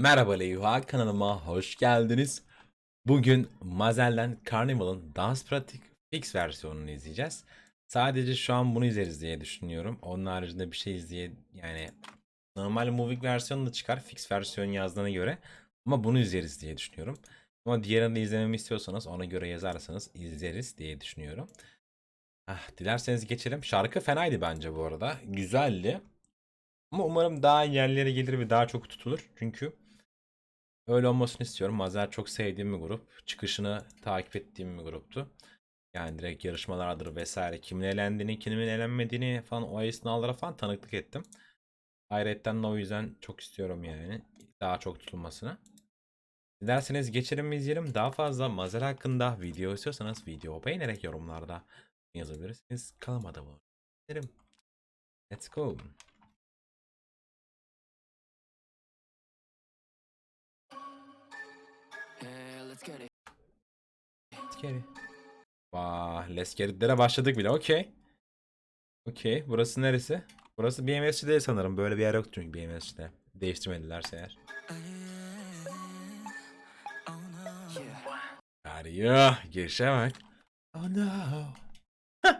Merhaba Leyha kanalıma hoş geldiniz. Bugün Mazel'den Carnival'ın dans pratik fix versiyonunu izleyeceğiz. Sadece şu an bunu izleriz diye düşünüyorum. Onun haricinde bir şey izleye yani normal moving versiyonu da çıkar fix versiyon yazdığına göre. Ama bunu izleriz diye düşünüyorum. Ama diğerini de izlememi istiyorsanız ona göre yazarsanız izleriz diye düşünüyorum. Ah, dilerseniz geçelim. Şarkı fenaydı bence bu arada. Güzeldi. Ama umarım daha yerlere gelir ve daha çok tutulur. Çünkü öyle olmasını istiyorum. Mazer çok sevdiğim bir grup. Çıkışını takip ettiğim bir gruptu. Yani direkt yarışmalardır vesaire. Kimin elendiğini, kimin elenmediğini falan o esnalara falan tanıklık ettim. Hayretten de o yüzden çok istiyorum yani. Daha çok tutulmasını. Dilerseniz geçelim izleyelim. Daha fazla Mazer hakkında video istiyorsanız video beğenerek yorumlarda yazabilirsiniz. Kalamadı bu. Derim. Let's go. Yeah, let's get it. Let's get it. Vah, Let's get it'lere başladık bile. Okey. Okey. Burası neresi? Burası BMS'ci değil sanırım. Böyle bir yer yok çünkü BMS'de. Değiştirmedilerse eğer. Arıyor. Girişe bak. Oh no.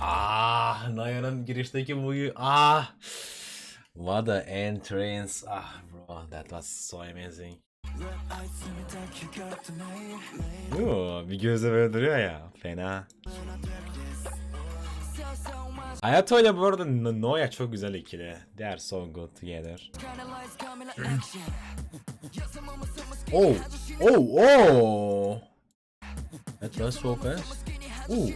Ah, Naya'nın girişteki buyu. Ah. What a entrance. Ah bro, that was so amazing. Yoo, bir gözle böyle duruyor ya. Fena. Hayato ile bu arada No- Noya çok güzel ikili. They are so good together. Oh, oh, oh. That was so fast. Oh.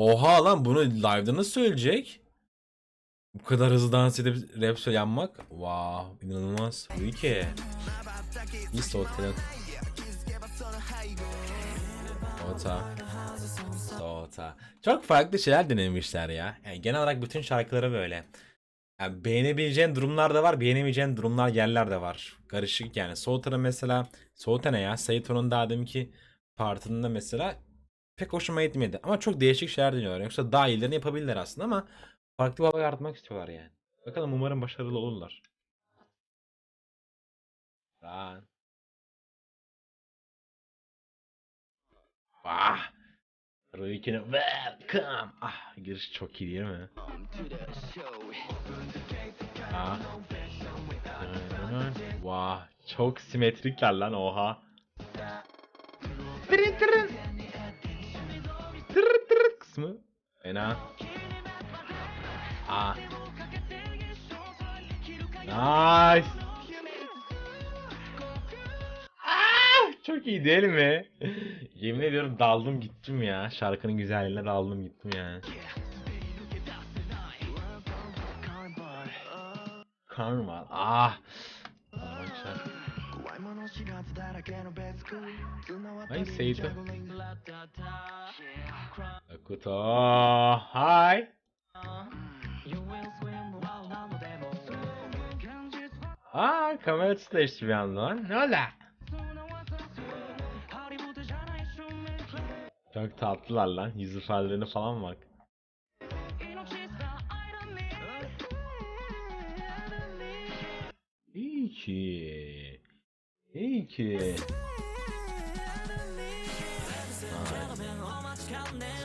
Oha lan bunu live'da nasıl söyleyecek? Bu kadar hızlı dans edip rap söyle yapmak. Wow, inanılmaz. Bu iki. İyi soğutuyor. Sota. Sota. Çok farklı şeyler denemişler ya. Yani genel olarak bütün şarkıları böyle. Yani beğenebileceğin durumlar da var, beğenemeyeceğin durumlar yerler de var. Karışık yani. Sota'nın mesela, Sota ne ya? Saito'nun daha deminki partında mesela pek hoşuma gitmedi. Ama çok değişik şeyler deniyorlar. Yoksa daha iyilerini yapabilirler aslında ama farklı bir hava yaratmak istiyorlar yani. Bakalım umarım başarılı olurlar. Lan. Ah. Ruyken'e welcome. Ah giriş çok iyi değil mi? Ah. Vah çok simetrikler lan oha. Tırın tırın. Tırın tırın kısmı. Fena. Ah. Nice. Ah, çok iyi değil mi? Yemin ediyorum daldım gittim ya. Şarkının güzelliğine daldım gittim yani. Karma. Ah. Seito. Akuto. Hi. Aa kamera değişti bir anda lan. Ne oldu? Çok tatlılar lan. Yüz ifadelerine falan bak. İyi ki. İyi ki.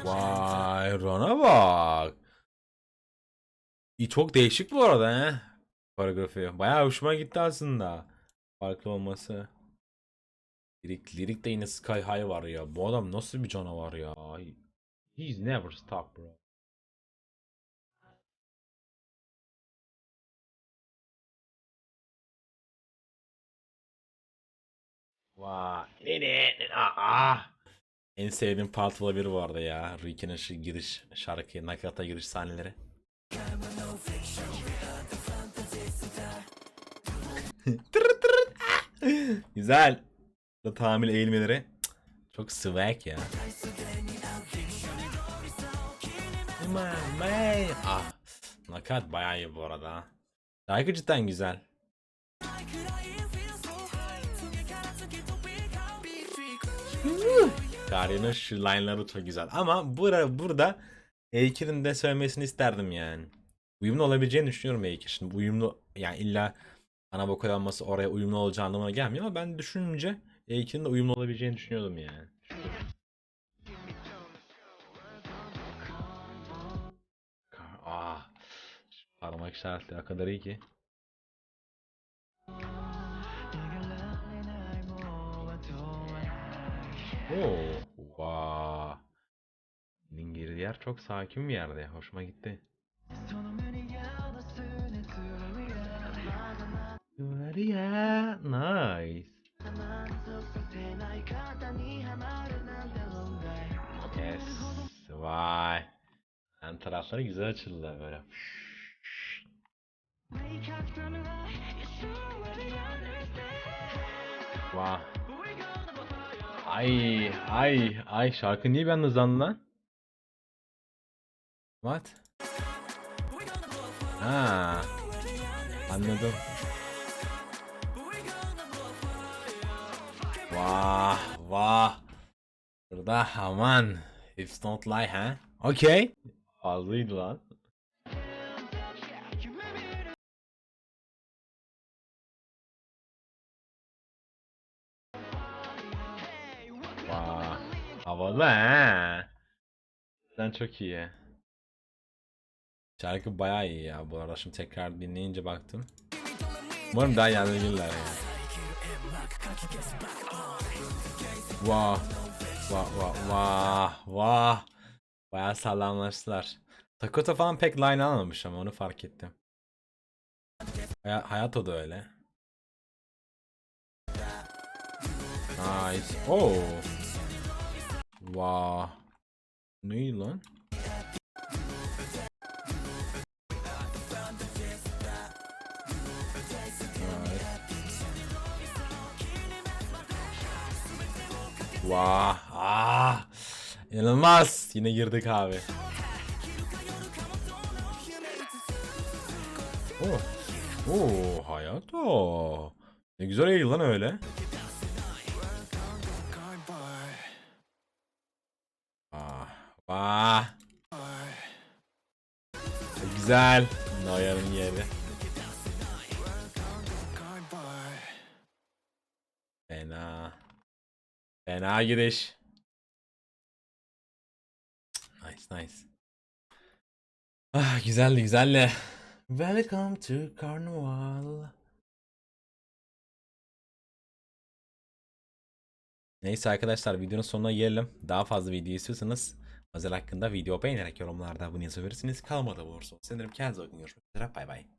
Vay Ron'a bak. İyi, çok değişik bu arada he. Paragrafı. Bayağı hoşuma gitti aslında. Farklı olması. Lirik, lirik de yine Sky High var ya. Bu adam nasıl bir canavar ya. He's never stop bro. Vay. Ne ne aa. En sevdiğim part olabilir bu arada ya. Ricky'nin şu giriş şarkı, nakata giriş sahneleri. Ah! Güzel. Da tamir eğilmeleri. Çok swag ya. Ah. Nakat bayağı iyi bu arada. Şarkı cidden güzel. Guardian'ın şu line'ları çok güzel. Ama burada, burada Eikir'in de söylemesini isterdim yani. Uyumlu olabileceğini düşünüyorum Eikir. Şimdi uyumlu yani illa ana vokal alması oraya uyumlu olacağı anlamına gelmiyor ama ben düşününce Eikir'in de uyumlu olabileceğini düşünüyordum yani. Şu Parmak işaretleri o kadar iyi ki. Oo, vaa. Senin girdiği yer çok sakin bir yerde. Hoşuma gitti. Maria, nice. Yes, vay. Yan tarafları güzel açıldı böyle. Vay. Ay, ay, ay şarkı niye ben hızlandı lan? What? Ha. Anladım. Vah, vah. Burada aman. It's not lie ha. Okay. Fazlaydı lan. Havalı ha. Sen çok iyi. Şarkı bayağı iyi ya bu arada şimdi tekrar dinleyince baktım. Umarım daha gelirler ya. Vah. Vah vah vah vah. Bayağı sağlamlaştılar. Takota falan pek line almamış ama onu fark ettim. Hay- hayat o da öyle. Nice. Oh. Vah. Ne iyi lan? Vah. Ah. İnanılmaz. Yine girdik abi. Oh. Oo, hayat o. Ne güzel eğil lan öyle. Güzel. Noyan'ın yeri. Fena. Fena giriş. Nice nice. Ah güzeldi güzeldi. Welcome to Carnival. Neyse arkadaşlar videonun sonuna gelelim. Daha fazla video istiyorsanız Mazel hakkında video beğenerek yorumlarda bunu yazabilirsiniz. Kalmadı bulursunuz. Sanırım kendinize bakın. Görüşmek üzere. Bay bay.